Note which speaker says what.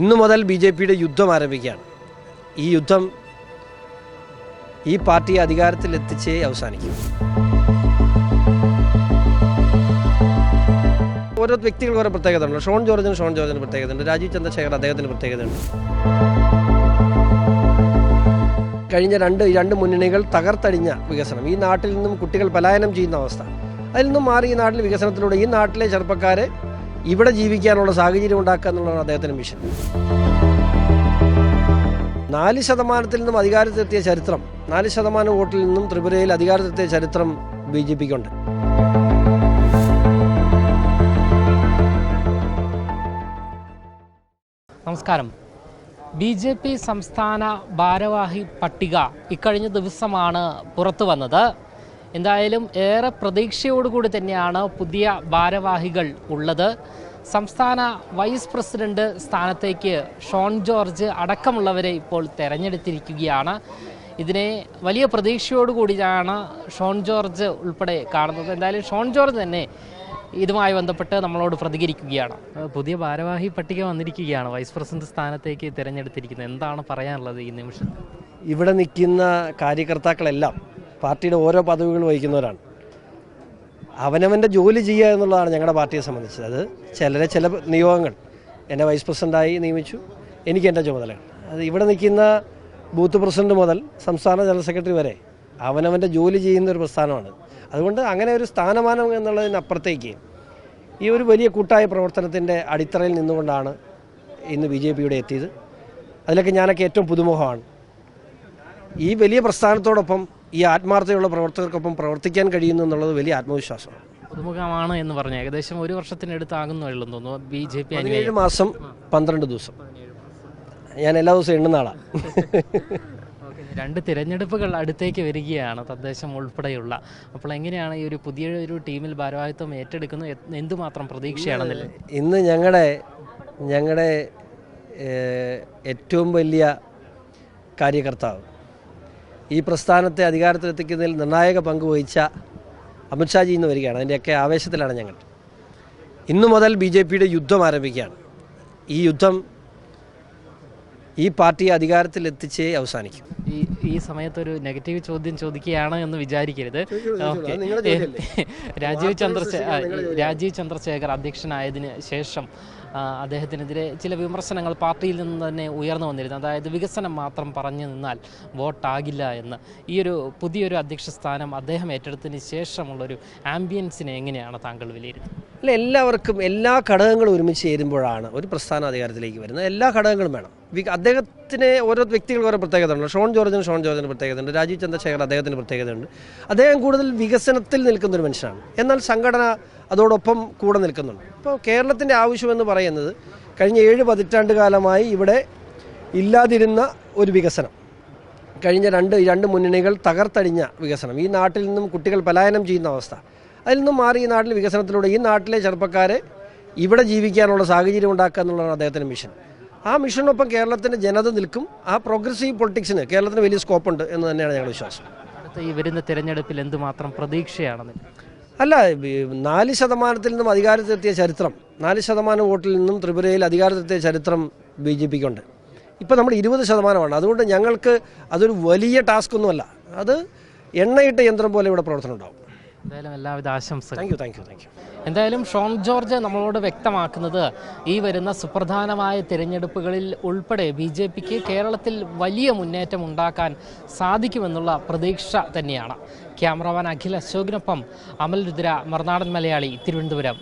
Speaker 1: ഇന്നു മുതൽ B J പിയുടെ യുദ്ധം ആരംഭിക്കുകയാണ്. ഈ യുദ്ധം ഈ പാർട്ടിയെ അധികാരത്തിലെത്തിച്ചേ അവസാനിക്കും. ഓരോ വ്യക്തികൾക്ക് ഓരോ പ്രത്യേകത ഉണ്ട് ഷോൺ ജോർജിന് ഷോൺ ജോർജിന് പ്രത്യേകതയുണ്ട്. രാജീവ് ചന്ദ്രശേഖർ അദ്ദേഹത്തിന് പ്രത്യേകതയുണ്ട്. കഴിഞ്ഞ രണ്ട് രണ്ട് മുന്നണികൾ തകർത്തടിഞ്ഞ വികസനം. ഈ നാട്ടിൽ നിന്നും കുട്ടികൾ പലായനം ചെയ്യുന്ന അവസ്ഥ. അതിൽ നിന്നും മാറി ഈ നാട്ടിൽ വികസനത്തിലൂടെ ഈ നാട്ടിലെ ചെറുപ്പക്കാരെ ഇവിടെ ജീവിക്കാനുള്ള സാഹചര്യം ഉണ്ടാക്കുക എന്നുള്ളതാണ് അദ്ദേഹത്തിന്റെ മിഷൻ നാല് ശതമാനത്തിൽ നിന്നും അധികാരത്തിലെത്തിയ ചരിത്രം നാല് ശതമാനം വോട്ടിൽ നിന്നും ത്രിപുരയിൽ അധികാരത്തിലെത്തിയ ചരിത്രം ബി ജെ പിക്കുണ്ട്
Speaker 2: നമസ്കാരം. ബി ജെ പി സംസ്ഥാന ഭാരവാഹി പട്ടിക ഇക്കഴിഞ്ഞ ദിവസമാണ് പുറത്തു വന്നത് എന്തായാലും ഏറെ പ്രതീക്ഷയോടുകൂടി തന്നെയാണ് പുതിയ ഭാരവാഹികൾ ഉള്ളത്. സംസ്ഥാന വൈസ് പ്രസിഡന്റ് സ്ഥാനത്തേക്ക് ഷോൺ ജോർജ് അടക്കമുള്ളവരെ ഇപ്പോൾ തെരഞ്ഞെടുത്തിരിക്കുകയാണ്. ഇതിനെ വലിയ പ്രതീക്ഷയോടുകൂടിയാണ് ഷോൺ ജോർജ് ഉൾപ്പെടെ കാണുന്നത്. എന്തായാലും ഷോൺ ജോർജ് തന്നെ ഇതുമായി ബന്ധപ്പെട്ട് നമ്മളോട് പ്രതികരിക്കുകയാണ്. പുതിയ ഭാരവാഹി പട്ടിക വന്നിരിക്കുകയാണ്. വൈസ് പ്രസിഡന്റ് സ്ഥാനത്തേക്ക് തിരഞ്ഞെടുത്തിരിക്കുന്നത്. എന്താണ് പറയാനുള്ളത് ഈ നിമിഷം?
Speaker 1: ഇവിടെ നിൽക്കുന്ന കാര്യകർത്താക്കളെല്ലാം പാർട്ടിയുടെ ഓരോ പദവികൾ വഹിക്കുന്നവരാണ്. അവനവന്റെ ജോലി ചെയ്യുക എന്നുള്ളതാണ് ഞങ്ങളുടെ പാർട്ടിയെ സംബന്ധിച്ചത്. അത് ചിലരെ ചില നിയോഗങ്ങൾ. എന്നെ വൈസ് പ്രസിഡന്റായി നിയമിച്ചു. എനിക്ക് എന്റെ ചുമതലകൾ. അത് ഇവിടെ നിൽക്കുന്ന ബൂത്ത് പ്രസിഡന്റ് മുതൽ സംസ്ഥാന ജനറൽ സെക്രട്ടറി വരെ അവനവന്റെ ജോലി ചെയ്യുന്ന ഒരു പ്രസ്ഥാനമാണ്. അതുകൊണ്ട് അങ്ങനെ ഒരു സ്ഥാനമാനം എന്നുള്ളതിനപ്പുറത്തേക്ക് ഈ ഒരു വലിയ കൂട്ടായ പ്രവർത്തനത്തിന്റെ അടിത്തറയിൽ നിന്നുകൊണ്ടാണ് ഇന്ന് ബി ജെ പിയുടെ എത്തിയത്. അതിലൊക്കെ ഞാനൊക്കെ ഏറ്റവും പുതുമുഖമാണ്. ഈ വലിയ പ്രസ്ഥാനത്തോടൊപ്പം ഈ ആത്മാർത്ഥതയുള്ള പ്രവർത്തകർക്കൊപ്പം പ്രവർത്തിക്കാൻ കഴിയുന്നു എന്നുള്ളത് വലിയ ആത്മവിശ്വാസമാണ്.
Speaker 2: പുതുമുഖമാണ് എന്ന് പറഞ്ഞു ഏകദേശം ഒരു വർഷത്തിനടുത്താകുന്നുള്ളൂ തോന്നുന്നു. ബി ജെ പി
Speaker 1: പതിനേഴ് മാസം പന്ത്രണ്ട് ദിവസം. ഞാൻ എല്ലാ ദിവസവും എണ്ണുന്ന ആളാണ്
Speaker 2: രണ്ട് തിരഞ്ഞെടുപ്പുകൾ അടുത്തേക്ക് വരികയാണ് തദ്ദേശം ഉൾപ്പെടെയുള്ള. അപ്പോൾ എങ്ങനെയാണ് ഈ ഒരു പുതിയ ഒരു ടീമിൽ ഭാരവാഹിത്വം ഏറ്റെടുക്കുന്നത്? എന്തുമാത്രം പ്രതീക്ഷയാണെന്നില്ല.
Speaker 1: ഇന്ന് ഞങ്ങളുടെ ഞങ്ങളുടെ ഏറ്റവും വലിയ കാര്യകർത്താവ് ഈ പ്രസ്ഥാനത്തെ അധികാരത്തിലെത്തിക്കുന്നതിൽ നിർണായക പങ്ക് വഹിച്ച അമിത്ഷാജി ഇന്ന് വരികയാണ്. അതിന്റെയൊക്കെ ആവേശത്തിലാണ് ഞങ്ങൾ. ഇന്നു മുതൽ ബി ജെ പിയുടെ യുദ്ധം ആരംഭിക്കുകയാണ്. ഈ യുദ്ധം ഈ പാർട്ടി അധികാരത്തിൽ എത്തിച്ചേ അവസാനിക്കും.
Speaker 2: ഈ ഈ സമയത്ത് ഒരു നെഗറ്റീവ് ചോദ്യം ചോദിക്കുകയാണ് എന്ന് വിചാരിക്കരുത്? രാജീവ് ചന്ദ്രശേഖർ രാജീവ് ചന്ദ്രശേഖർ അധ്യക്ഷനായതിന് ശേഷം അദ്ദേഹത്തിനെതിരെ ചില വിമർശനങ്ങൾ പാർട്ടിയിൽ നിന്ന് തന്നെ ഉയർന്നു വന്നിരുന്നു. അതായത് വികസനം മാത്രം പറഞ്ഞു നിന്നാൽ വോട്ടാകില്ല എന്ന്. ഈ ഒരു പുതിയൊരു അധ്യക്ഷ സ്ഥാനം അദ്ദേഹം ഏറ്റെടുത്തതിന് ശേഷമുള്ളൊരു ആംബിയൻസിനെ എങ്ങനെയാണ് താങ്കൾ വിലയിരുത്തുന്നത്?
Speaker 1: അല്ല എല്ലാവർക്കും എല്ലാ ഘടകങ്ങളും ഒരുമിച്ച് ചേരുമ്പോഴാണ് ഒരു പ്രസ്ഥാന അധികാരത്തിലേക്ക് വരുന്നത്. എല്ലാ ഘടകങ്ങളും വേണം. അദ്ദേഹത്തിന് ഓരോ വ്യക്തികൾക്ക് ഓരോ പ്രത്യേകതയുണ്ട് ഷോൺ ജോർജിന് ഷോൺ ജോർജിന് പ്രത്യേകതയുണ്ട്. രാജീവ് ചന്ദ്രശേഖർ അദ്ദേഹത്തിന് പ്രത്യേകതയുണ്ട്. അദ്ദേഹം കൂടുതൽ വികസനത്തിൽ നിൽക്കുന്ന ഒരു മനുഷ്യനാണ്. എന്നാൽ സംഘടന അതോടൊപ്പം കൂടെ നിൽക്കുന്നുണ്ട്. ഇപ്പോൾ കേരളത്തിന്റെ ആവശ്യമെന്ന് പറയുന്നത് കഴിഞ്ഞ ഏഴ് പതിറ്റാണ്ട് കാലമായി ഇവിടെ ഇല്ലാതിരുന്ന ഒരു വികസനം. കഴിഞ്ഞ രണ്ട് രണ്ട് മുന്നണികൾ തകർത്തടിഞ്ഞ വികസനം. ഈ നാട്ടിൽ നിന്നും കുട്ടികൾ പലായനം ചെയ്യുന്ന അവസ്ഥ. അതിൽ നിന്നും മാറി ഈ നാട്ടിൽ വികസനത്തിലൂടെ ഈ നാട്ടിലെ ചെറുപ്പക്കാരെ ഇവിടെ ജീവിക്കാനുള്ള സാഹചര്യം ഉണ്ടാക്കുക എന്നുള്ളതാണ് അദ്ദേഹത്തിന്റെ മിഷൻ. ആ മിഷനൊപ്പം കേരളത്തിന്റെ ജനത നിൽക്കും. ആ പ്രോഗ്രസീവ് പൊളിറ്റിക്സിന് കേരളത്തിന് വലിയ സ്കോപ്പുണ്ട് എന്ന് തന്നെയാണ് ഞങ്ങൾ വിശ്വാസം.
Speaker 2: അടുത്ത ഈ വരുന്ന തിരഞ്ഞെടുപ്പിൽ എന്തുമാത്രം പ്രതീക്ഷയാണെന്ന്?
Speaker 1: അല്ല നാല് ശതമാനത്തിൽ നിന്നും അധികാരത്തിലെത്തിയ ചരിത്രം നാല് ശതമാനം വോട്ടിൽ നിന്നും ത്രിപുരയിൽ അധികാരത്തിലെത്തിയ ചരിത്രം ബി ജെ പിക്കുണ്ട്. ഇപ്പം നമ്മൾ ഇരുപത് ശതമാനമാണ്. അതുകൊണ്ട് ഞങ്ങൾക്ക് അതൊരു വലിയ ടാസ്ക് ഒന്നുമല്ല. അത് എണ്ണയിട്ട യന്ത്രം പോലെ ഇവിടെ പ്രവർത്തനം ഉണ്ടാവും.
Speaker 2: എന്തായാലും എല്ലാവിധ ആശംസകളും.
Speaker 1: Thank you thank you thank you
Speaker 2: എന്തായാലും ഷോൺ ജോർജ് നമ്മളോട് വ്യക്തമാക്കുന്നത് ഈ വരുന്ന സുപ്രധാനമായ തിരഞ്ഞെടുപ്പുകളിൽ ഉൾപ്പെടെ ബി ജെ പിക്ക് കേരളത്തിൽ വലിയ മുന്നേറ്റം ഉണ്ടാക്കാൻ സാധിക്കുമെന്നുള്ള പ്രതീക്ഷ തന്നെയാണ്. ക്യാമറമാൻ അഖിൽ അശോകിനൊപ്പം അമൽ രുദ്ര മറുനാടൻ മലയാളി തിരുവനന്തപുരം.